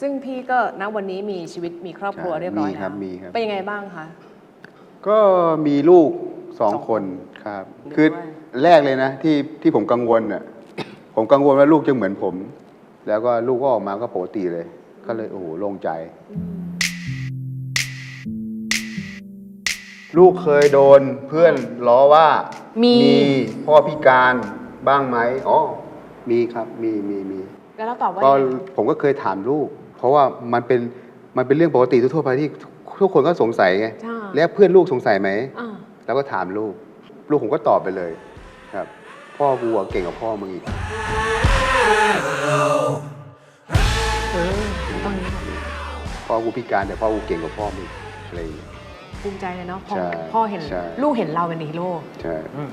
ซึ่งพี่ก็ณวันนี้มีชีวิตมีครอบครัวใช่เรียบร้อยมีแล้ครับวมีครับ เป็นยังไงบ้างคะ ก็มีลูกสองสองคคนนครับนึกคือว่าแรกเลยนะที่ที่ผมกังวลอะ ผมกังวลว่าลูกจะเหมือนผม แล้วก็ลูกก็ออกมาก็ปกติเลย ก็เลยโอ้โหโล่งใจ ลูกเคยโดนเพื่อนล้อว่ามีพ่อพิการบ้างไหมอ๋อมีครับมีมีมีแล้วเราตอบว่าก็ยังไงผมก็เคยถามลูก เพราะว่ามันเป็นมันเป็นเรื่องปกติทั่วๆไปที่ทุกคนก็สงสัยไงใช่ แล้วเพื่อนลูกสงสัยไหมอ่าแล้วก็ถามลูก ลูกผมก็ตอบไปเลยครับ พ่อกูอะเก่งกว่าพ่อมึงอีก เออตอนนี้แบบพ่อกูพิการแต่พ่อกูเก่งกว่าพ่อมึงอะไรอย่างเงี้ย ภูมิใจเลยเนาะพอใช่พ่อเห็นใช่ ลูกเห็นเราเป็นฮีโร่ ใช่ อืม